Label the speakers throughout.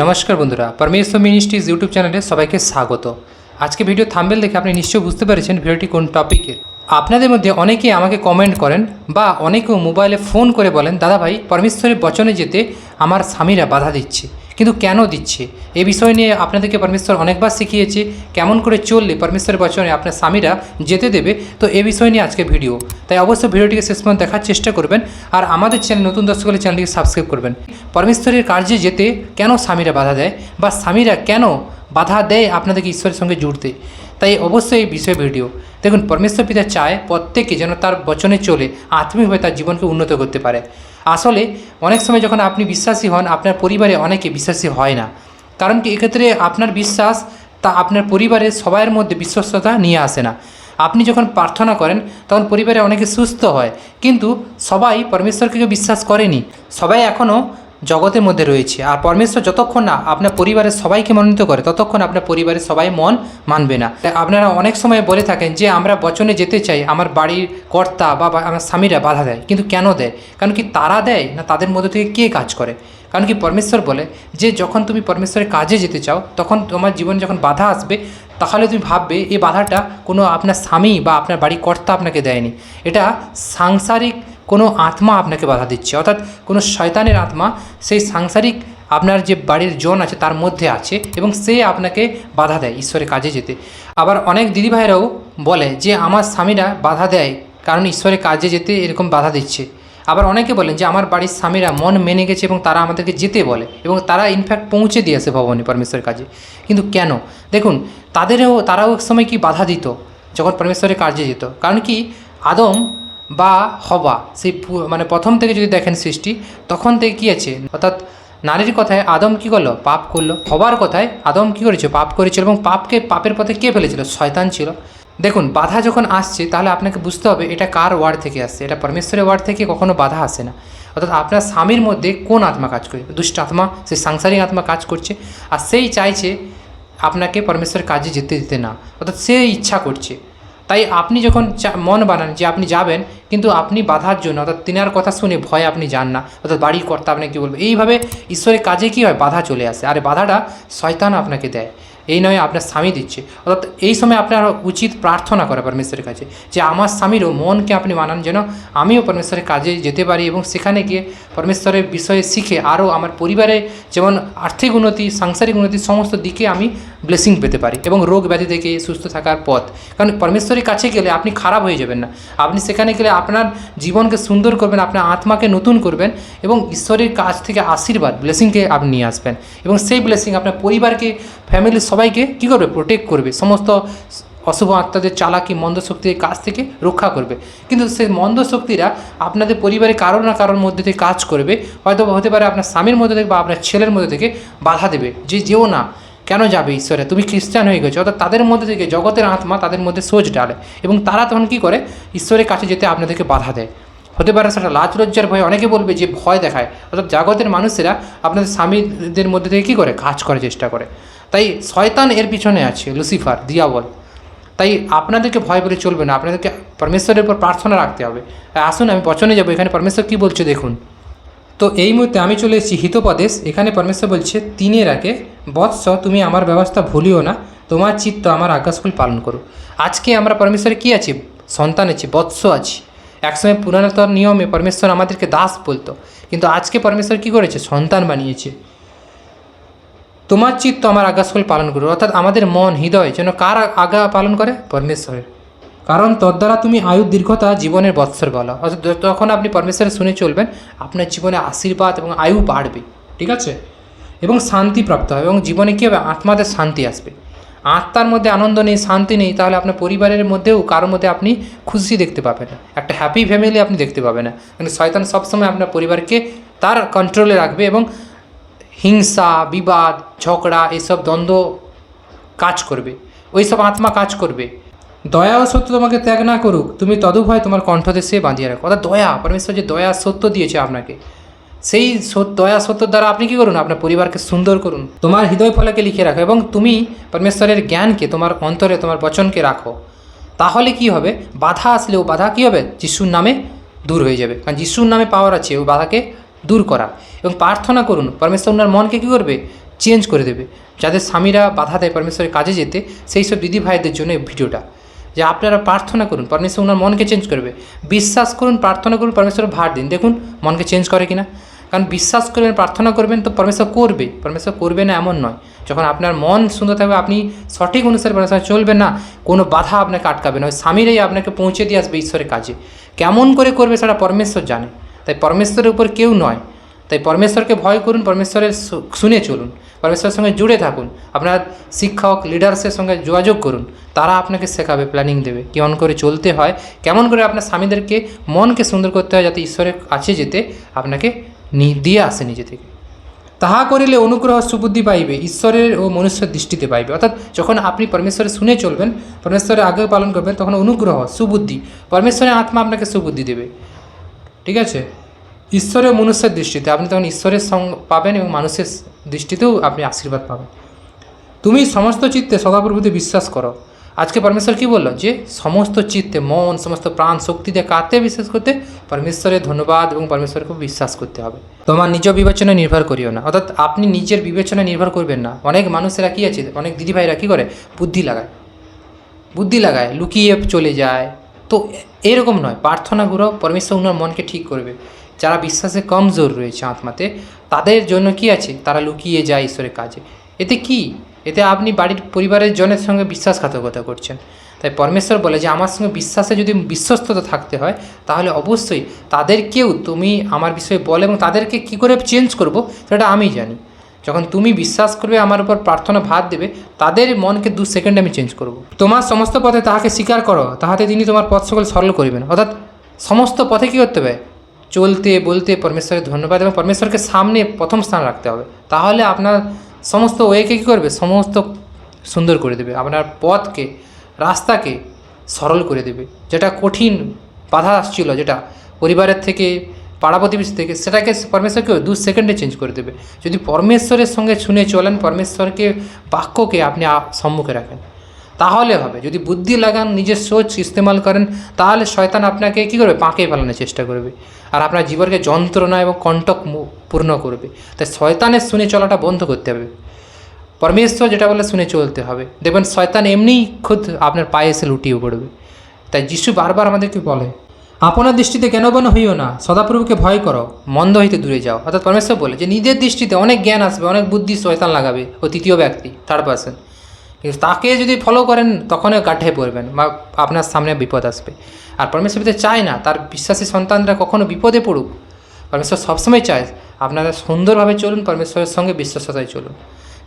Speaker 1: নমস্কার বন্ধুরা পরমেশ্বর মিনিস্ট্রিজ ইউটিউব চ্যানেলে সবাইকে স্বাগত। আজকে ভিডিও থামবেল দেখে আপনি নিশ্চয়ই বুঝতে পেরেছেন ভিডিওটি কোন টপিকের আপনাদের মধ্যে অনেকেই আমাকে কমেন্ট করেন বা অনেকেও মোবাইলে ফোন করে বলেন, দাদা ভাই, পরমেশ্বরের বচনে যেতে আমার স্বামীরা বাধা দিচ্ছে। কিন্তু কেন দিচ্ছে? এই বিষয় নিয়ে আপনাদেরকে পরমেশ্বর অনেকবার শিখিয়েছে, কেমন করে চললে পরমেশ্বরের বচনে আপনার স্বামীরা যেতে দেবে। তো এই বিষয় নিয়ে আজকে ভিডিও তাই অবশ্যই ভিডিওটিকে শেষ পর্যন্ত দেখার চেষ্টা করবেন আর আমাদের চ্যানেল নতুন দর্শক হলে চ্যানেলটিকে সাবস্ক্রাইব করবেন। পরমেশ্বরের কার্যে যেতে কেন স্বামীরা বাধা দেয় বা স্বামীরা কেন বাধা দেয় আপনাদেরকে ঈশ্বরের সঙ্গে জুড়তে? তাই অবশ্যই এই বিষয়ে ভিডিও। দেখুন, পরমেশ্বর পিতা চায় প্রত্যেকে যেন তার বচনে চলে, আত্মিকভাবে তার জীবনকে উন্নত করতে পারে। আসলে, অনেক সময় যখন আপনি বিশ্বাসী হন, আপনার পরিবারে অনেকে বিশ্বাসী হয় না। কারণ কি, এক্ষেত্রে আপনার বিশ্বাস তা আপনার পরিবারের সবাইয়ের মধ্যে বিশ্বস্ততা নিয়ে আসে না। আপনি যখন প্রার্থনা করেন, তখন পরিবারে অনেকে সুস্থ হয়। কিন্তু সবাই পরমেশ্বরকে বিশ্বাস করেনি। সবাই এখনও জগতের মধ্যে রয়েছে। আর পরমেশ্বর যতক্ষণ না আপনার পরিবারের সবাইকে মনোনীত করে, ততক্ষণ আপনার পরিবারের সবাই মন মানবে না। আপনারা অনেক সময় বলে থাকেন যে, আমরা বচনে যেতে চাই, আমার বাড়ির কর্তা বা আমার স্বামীরা বাধা দেয়। কিন্তু কেন দেয়? কারণ কি তারা দেয় না তাদের মধ্যে থেকে কে কাজ করে? কারণ কি পরমেশ্বর বলে যে, যখন তুমি পরমেশ্বরের কাজে যেতে চাও, তখন তোমার জীবনে যখন বাধা আসবে, তাহলে তুমি ভাববে এই বাধাটা কোনো আপনার স্বামী বা আপনার বাড়ির কর্তা আপনাকে দেয়নি। এটা সাংসারিক কোনো আত্মা আপনাকে বাধা দিচ্ছে। অর্থাৎ কোনো শয়তানের আত্মা সেই সাংসারিক আপনার যে বাড়ির জন আছে তার মধ্যে আছে এবং সে আপনাকে বাধা দেয় ঈশ্বরের কাজে যেতে। আবার অনেক দিদিভাইরাও বলে যে, আমার স্বামীরা বাধা দেয় কারণ ঈশ্বরের কাজে যেতে এরকম বাধা দিচ্ছে। আবার অনেকে বলেন যে, আমার বাড়ির স্বামীরা মন মেনে গেছে এবং তারা আমাদেরকে যেতে বলে এবং তারা ইনফ্যাক্ট পৌঁছে দিয়েছে ভবনে পরমেশ্বরের কাজে। কিন্তু কেন? দেখুন, তাদেরও, তারাও এক সময় কি বাধা দিত? যখন পরমেশ্বরের কাজে যেত। কারণ কি? আদম বা হবা সেই মানে প্রথম থেকে যদি দেখেন সৃষ্টি, তখন থেকে কী আছে? অর্থাৎ নারীর কথায় আদম কি করল? পাপ করল। হবার কথায় আদম কি করেছে? পাপ করেছিল এবং পাপকে, পাপের পথে কে ফেলেছিল? শয়তান ছিল। দেখুন, বাধা যখন আসছে, তাহলে আপনাকে বুঝতে হবে এটা কার ওয়ার্ড থেকে আসছে। এটা পরমেশ্বরের ওয়ার্ড থেকে কখনো বাধা আসে না। অর্থাৎ আপনার স্বামীর মধ্যে কোন আত্মা কাজ করে? দুষ্ট আত্মা, সেই সাংসারিক আত্মা কাজ করছে। আর সেই চাইছে আপনাকে পরমেশ্বরের কাজে যেতে দিতে না। অর্থাৎ সে ইচ্ছা করছে। তাই আপনি যখন মন বানান যে আপনি যাবেন, কিন্তু আপনি বাধার জন্য, অর্থাৎ তিনার কথা শুনে ভয় আপনি যান না, অর্থাৎ বাড়ির কর্তা আপনাকে কী বলবে? এইভাবে ঈশ্বরের কাজে কী হয়? বাধা চলে আসে। আর বাধাটা শয়তান আপনাকে দেয়। এই নয় আপনার স্বামী দিচ্ছে। অর্থাৎ এই সময় আপনার উচিত প্রার্থনা করা পরমেশ্বরের কাছে যে আমার স্বামীরও মনকে আপনি মানান যেন আমিও পরমেশ্বরের কাজে যেতে পারি এবং সেখানে গিয়ে পরমেশ্বরের বিষয়ে শিখে আরও আমার পরিবারে যেমন আর্থিক উন্নতি, সাংসারিক উন্নতি সমস্ত দিকে আমি ব্লেসিং পেতে পারি এবং রোগ ব্যাধি থেকে সুস্থ থাকার পথ। কারণ পরমেশ্বরের কাছে গেলে আপনি খারাপ হয়ে যাবেন না। আপনি সেখানে গেলে আপনার জীবনকে সুন্দর করবেন, আপনার আত্মাকে নতুন করবেন এবং ঈশ্বরের কাছ থেকে আশীর্বাদ ব্লেসিংকে আপনি নিয়ে আসবেন। এবং সেই ব্লেসিং আপনার পরিবারকে ফ্যামিলির সবাইকে কী করবে? প্রোটেক্ট করবে। সমস্ত অশুভ আত্মাদের চালাকি, মন্দ শক্তির কাছ থেকে রক্ষা করবে। কিন্তু সেই মন্দ শক্তিরা আপনাদের পরিবারে কারও না কারোর মধ্যে থেকে কাজ করবে। হয়তো হতে পারে আপনার স্বামীর মধ্যে থেকে বা আপনার ছেলের মধ্যে থেকে বাধা দেবে। যে যেও না, কেন যাবে ঈশ্বরে? তুমি খ্রিস্টান হয়ে গেছো, অর্থাৎ তাদের মধ্যে থেকে জগতের আত্মা তাদের মধ্যে সোচ ডালে। এবং তারা তখন কী করে? ঈশ্বরের কাছে যেতে আপনাদেরকে বাধা দেয়। হতে পারে সেটা লাজ লজ্জার ভয়ে অনেকে বলবে যে ভয় দেখায়। অর্থাৎ জাগতের মানুষেরা আপনাদের স্বামীদের মধ্যে থেকে কী করে? কাজ করার চেষ্টা করে। তাই শয়তান এর পিছনে আছে, লুসিফার, দিয়াবল। তাই আপনাদেরকে ভয় বলে চলবে না, আপনাদেরকে পরমেশ্বরের উপর প্রার্থনা রাখতে হবে। আসুন, আমি বচনে যাব, এখানে পরমেশ্বর কী বলছে দেখুন। তো এই মুহূর্তে আমি চলে এসেছি হিতোপদেশ, এখানে পরমেশ্বর বলছে, তিনের আগে, বৎস, তুমি আমার ব্যবস্থা ভুলিও না, তোমার চিত্ত আমার আকাশফুল পালন করো। আজকে আমরা পরমেশ্বরে কী আছি? সন্তান আছি, বৎস আছি। একসময় পুরাতন নিয়মে পরমেশ্বর আমাদেরকে দাস বলতো, কিন্তু আজকে পরমেশ্বর কী করেছে? সন্তান বানিয়েছে। তোমার চিত্ত আমার আজ্ঞাসকল পালন করো অর্থাৎ আমাদের মন, হৃদয় যেন কার আজ্ঞা পালন করে? পরমেশ্বরের। কারণ তদ্বারা তুমি আয়ুর দীর্ঘতা, জীবনের বৎসর বলা। অর্থাৎ যখন আপনি পরমেশ্বরের শুনে চলবেন, আপনার জীবনে আশীর্বাদ এবং আয়ু বাড়বে, ঠিক আছে? এবং শান্তি প্রাপ্ত হবে এবং জীবনে কী হবে? আত্মাদের শান্তি আসবে। আত্মার মধ্যে আনন্দ নেই, শান্তি নেই, তাহলে আপনার পরিবারের মধ্যেও কারোর মধ্যে আপনি খুশি দেখতে পাবেন না। একটা হ্যাপি ফ্যামিলি আপনি দেখতে পাবেন না। কিন্তু শয়তান সবসময় আপনার পরিবারকে তার কন্ট্রোলে রাখবে এবং হিংসা, বিবাদ, ঝগড়া এসব দ্বন্দ্ব কাজ করবে। ওই সব আত্মা কাজ করবে। দয়া ও সত্য তোমাকে ত্যাগ না করুক, তুমি তদুভয় তোমার কণ্ঠদেশে বাঁধিয়ে রাখো। অর্থাৎ দয়া, পরমেশ্বর যে দয়া সত্য দিয়েছে আপনাকে সেই দয়া সত্যর দ্বারা আপনি কি করুন? আপনার পরিবারকে সুন্দর করুন। তোমার হৃদয় ফলকে লিখে রাখো এবং তুমি পরমেশ্বরের জ্ঞানকে, তোমার অন্তরে, তোমার বচনকে রাখো। তাহলে কি হবে? বাধা আসলেও বাধা কি হবে? যিশুর নামে দূর হয়ে যাবে। কারণ যিশুর নামে পাওয়ার আছে ওই বাধাকে দূর করা। এবং প্রার্থনা করুন, পরমেশ্বর ওনার মনকে কী করবে? চেঞ্জ করে দেবে। যাদের স্বামীরা বাধা দেয় পরমেশ্বরের কাজে যেতে, সেই সব দিদি ভাইদের জন্য এই ভিডিওটা। যে আপনারা প্রার্থনা করুন, পরমেশ্বর ওনার মনকে চেঞ্জ করবে। বিশ্বাস করুন, প্রার্থনা করুন পরমেশ্বর ভার দিন। দেখুন, মনকে চেঞ্জ করে কিনা। কারণ বিশ্বাস করবেন, প্রার্থনা করবেন, তো পরমেশ্বর করবে। পরমেশ্বর করবে না এমন নয়। যখন আপনার মন সুন্দর থাকবে, আপনি সঠিক অনুসারে পরমেশ্বর চলবেন না, কোনো বাধা আপনাকে আটকাবে না। ওই স্বামীরাই আপনাকে পৌঁছে দিয়ে আসবে ঈশ্বরের কাজে। কেমন করে করবে সেটা পরমেশ্বর জানে। তাই পরমেশ্বরের উপর কেউ নয়। তাই পরমেশ্বরকে ভয় করুন, পরমেশ্বরের শুনে চলুন। পরমেশ্বরের সঙ্গে জুড়ে থাকুন। আপনার শিক্ষক লিডার্সের সঙ্গে যোগাযোগ করুন। তারা আপনাকে শেখাবে প্ল্যানিং দেবে কেমন করে চলতে হয়। কেমন করে আপনার স্বামীদেরকে, মনকে সুন্দর করতে হয়, যাতে ঈশ্বরের কাছে যেতে আপনাকে দিয়ে আসে নিজে থেকে। তাহা করিলে অনুগ্রহ সুবুদ্ধি পাইবে, ঈশ্বরের ও মনুষ্যের দৃষ্টিতে পাইবে। অর্থাৎ যখন আপনি পরমেশ্বরের শুনে চলবেন, পরমেশ্বরের আগে পালন করবেন, তখন অনুগ্রহ, সুবুদ্ধি, পরমেশ্বরের আত্মা আপনাকে সুবুদ্ধি দেবে। ঠিক আছে? ঈশ্বরের মনুষ্যের দৃষ্টিতে, আপনি তখন ঈশ্বরের সঙ্গ পাবেন এবং মানুষের দৃষ্টিতেও আপনি আশীর্বাদ পাবেন। তুমি সমস্ত চিত্তে সদাপ্রভুতে বিশ্বাস করো। আজকে পরমেশ্বর কি বলল? যে সমস্ত চিত্তে মন, সমস্ত প্রাণ শক্তি দিয়ে কাতে বিশ্বাস করতে পরমেশ্বরের ধন্যবাদ এবং পরমেশ্বরকে বিশ্বাস করতে হবে। তোমার নিজ বিবেচনায় নির্ভর করিও না। অর্থাৎ আপনি নিজের বিবেচনায় নির্ভর করবেন না। অনেক মানুষেরা কী আছে? অনেক দিদিভাইরা কী করে? বুদ্ধি লাগায়। বুদ্ধি লাগায়, লুকিয়ে চলে যায়। তো এরকম নয়। প্রার্থনা করো পরমেশ্বর ওনার মনকে ঠিক করবে। যারা বিশ্বাসে কমজোর রয়েছে আত্মাতে, তাদের জন্য কি আছে? তারা লুকিয়ে যায় ঈশ্বরের কাজে এতে কি? এতে আপনি বাড়ির পরিবারের জনের সঙ্গে বিশ্বাসঘাতকতা করছেন। তাই পরমেশ্বর বলে যে, আমার সঙ্গে বিশ্বাসে যদি বিশ্বস্ততা থাকতে হয়, তাহলে অবশ্যই তাদেরকেও তুমি আমার বিষয়ে বলে এবং তাদেরকে কি করে চেঞ্জ করব, সেটা আমি জানি। যখন তুমি বিশ্বাস করবে, আমার উপর প্রার্থনা ভাত দেবে, তাদের মনকে দু সেকেন্ডে আমি চেঞ্জ করব। তোমার সমস্ত পথে তাহাকে স্বীকার করো, তাহাতে তিনি তোমার পথ সকল সরল করিবেন। অর্থাৎ সমস্ত পথে কী করতে হবে? চলতে, বলতে পরমেশ্বরের ধন্যবাদ এবং পরমেশ্বরকে সামনে প্রথম স্থান রাখতে হবে। তাহলে আপনার সমস্ত ওয়েকে কী করবে? সমস্ত সুন্দর করে দেবে। আপনার পথকে, রাস্তাকে সরল করে দেবে। যেটা কঠিন বাধা আসছিল, যেটা পরিবারের থেকে পাড়া প্রতিবেশী থেকে, সেটাকে পরমেশ্বরকে দু সেকেন্ডে চেঞ্জ করে দেবে। যদি পরমেশ্বরের সঙ্গে শুনে চলেন, পরমেশ্বরকে বাক্যকে আপনি সম্মুখে রাখেন। তাহলে হবে। যদি বুদ্ধি লাগান, নিজের সোচ ইস্তেমাল করেন, তাহলে শয়তান আপনাকে কী করবে? পাঁকে ফেলানোর চেষ্টা করবে। আর আপনার জীবনকে যন্ত্রণা এবং কণ্টক পূর্ণ করবে। তাই শয়তানের শুনে চলাটা বন্ধ করতে হবে। পরমেশ্বর যেটা বলে, শুনে চলতে হবে। দেখবেন, শয়তান এমনিই খুদ আপনার পায়ে এসে লুটিয়ে পড়বে। তাই যিশু বারবার আমাদেরকে বলে, আপনার দৃষ্টিতে কেন বন হইও না। সদাপ্রভুকে ভয় করো। মন্দ হইতে দূরে যাও। অর্থাৎ পরমেশ্বর বলে যে, নিজের দৃষ্টিতে অনেক জ্ঞান আসবে, অনেক বুদ্ধি শয়তান লাগাবে। ও তৃতীয় ব্যক্তি থার্ড পার্সন তাকে যদি ফলো করেন, তখনই গাঠে পড়বেন বা আপনার সামনে বিপদ আসবে। আর পরমেশ্বর যদি চায় না, তার বিশ্বাসী সন্তানরা কখনো বিপদে পড়ুক। পরমেশ্বর সবসময় চায়, আপনারা সুন্দরভাবে চলুন পরমেশ্বরের সঙ্গে বিশ্বাসতায় চলুন।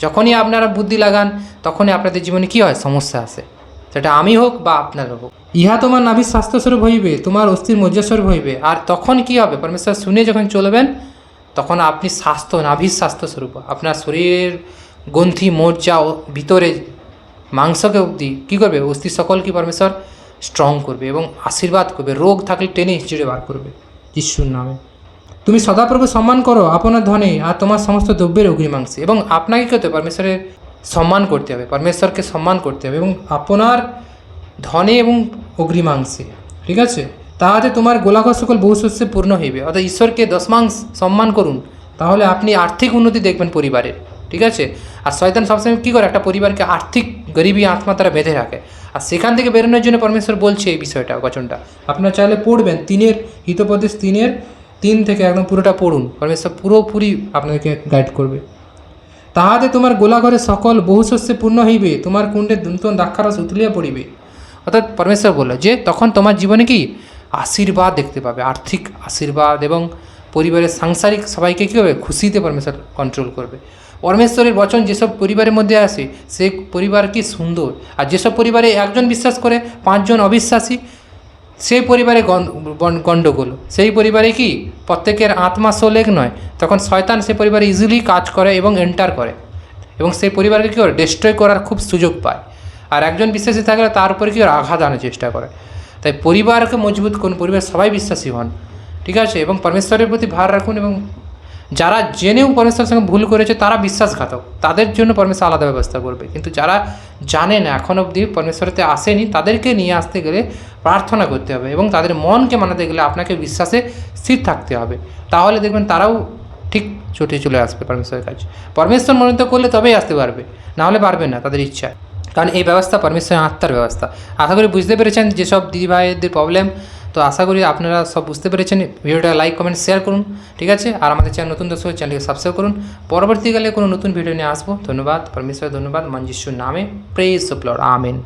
Speaker 1: যখনই আপনারা বুদ্ধি লাগান, তখনই আপনাদের জীবনে কী হয়? সমস্যা আসে। সেটা আমি হোক বা আপনার হোক। ইহা তোমার নাভির স্বাস্থ্যস্বরূপ হইবে, তোমার অস্থির মজ্জাস্বরূপ হইবে। আর তখন কি হবে? পরমেশ্বর শুনে যখন চলবেন, তখন আপনি স্বাস্থ্য, নাভির স্বাস্থ্যস্বরূপ, আপনার শরীরের গ্রন্থি, মজ্জা ভিতরে মাংসকে অবধি কী করবে? অস্থি সকল কি পরমেশ্বর স্ট্রং করবে এবং আশীর্বাদ করবে। রোগ থাকলে টেনে হিঁচড়ে বার করবে যিশুর নামে। তুমি সদাপ্রভু সম্মান করো, আপনার ধনে আর তোমার সমস্ত দ্রব্যের অগ্রিমাংশে এবং আপনাকে কী হতে পরমেশ্বরের সম্মান করতে হবে। পরমেশ্বরকে সম্মান করতে হবে এবং আপনার ধনে এবং অগ্রিমাংশে ঠিক আছে? তাহাতে তোমার গোলাঘর সকল বহু শস্যে পূর্ণ হইবে। অর্থাৎ ঈশ্বরকে দশমাংশ সম্মান করুন। তাহলে আপনি আর্থিক উন্নতি দেখবেন পরিবারের ঠিক আছে? আর শয়তান সবসময় কী করে? একটা পরিবারকে আর্থিক গরিবী আত্মা তারা বেঁধে রাখে। আর সেখান থেকে বেরোনোর জন্য পরমেশ্বর বলছে এই বিষয়টা, বচনটা। আপনারা চাইলে পড়বেন, তিনের হিতোপদেশ তিনের তিন থেকে একদম পুরোটা পড়ুন। পরমেশ্বর পুরোপুরি আপনাদেরকে গাইড করবে। তাহাতে তোমার গোলাঘরে সকল বহু শস্যে পূর্ণ হইবে, তোমার কুণ্ডে নূতন দ্রাক্ষারস উতলিয়া পড়িবে। অর্থাৎ পরমেশ্বর বলল যে, তখন তোমার জীবনে কি? আশীর্বাদ দেখতে পাবে, আর্থিক আশীর্বাদ এবং পরিবারের সাংসারিক সবাইকে কী হবে? খুশিতে পরমেশ্বর কন্ট্রোল করবে। পরমেশ্বরের বচন যেসব পরিবারের মধ্যে আসে, সে পরিবার কি সুন্দর? আর যেসব পরিবারে একজন বিশ্বাস করে, পাঁচজন অবিশ্বাসী, সেই পরিবারে গণ্ডগোল সেই পরিবারে কি? প্রত্যেকের আত্মা সোলেগ নয়। তখন শয়তান সে পরিবারে ইজিলি কাজ করে এবং এন্টার করে। এবং সেই পরিবারকে কী করে? ডিস্ট্রয় করার খুব সুযোগ পায়। আর একজন বিশ্বাসী থাকলে তার উপরে কি আঘাত আনার চেষ্টা করে। তাই পরিবারকে মজবুত করুন। পরিবার সবাই বিশ্বাসী হন। ঠিক আছে? এবং পরমেশ্বরের প্রতি ভার রাখুন এবং যারা জেনেও পরমেশ্বরের সঙ্গে ভুল করেছে, তারা বিশ্বাসঘাতক। তাদের জন্য পরমেশ্বর আলাদা ব্যবস্থা করবে। কিন্তু যারা জানে না, এখন অবধি পরমেশ্বরতে আসেনি, তাদেরকে নিয়ে আসতে গেলে প্রার্থনা করতে হবে এবং তাদের মনকে মানাতে গেলে আপনাকে বিশ্বাসে স্থির থাকতে হবে। তাহলে দেখবেন তারাও ঠিক ছুটে চলে আসবে পরমেশ্বরের কাছে। পরমেশ্বর মনোনীত করলে তবেই আসতে পারবে না হলে পারবে না তাদের ইচ্ছা। কারণ এই ব্যবস্থা পরমেশ্বরের আত্মার ব্যবস্থা। আশা করি বুঝতে পেরেছেন যেসব দিদিভাইদের প্রবলেম তো আশা করি আপনারা সব বুঝতে পেরেছেন। ভিডিওটা লাইক কমেন্ট শেয়ার করুন, ঠিক আছে? আর আমাদের চ্যানেল নতুন দর্শক চ্যানেলকে সাবস্ক্রাইব করুন। পরবর্তীকালে কোনো নতুন ভিডিও নিয়ে আসব। ধন্যবাদ পরমেশ্বর ধন্যবাদ। মঞ্জিষ্যুর নামে প্রেস লর্ড আমেন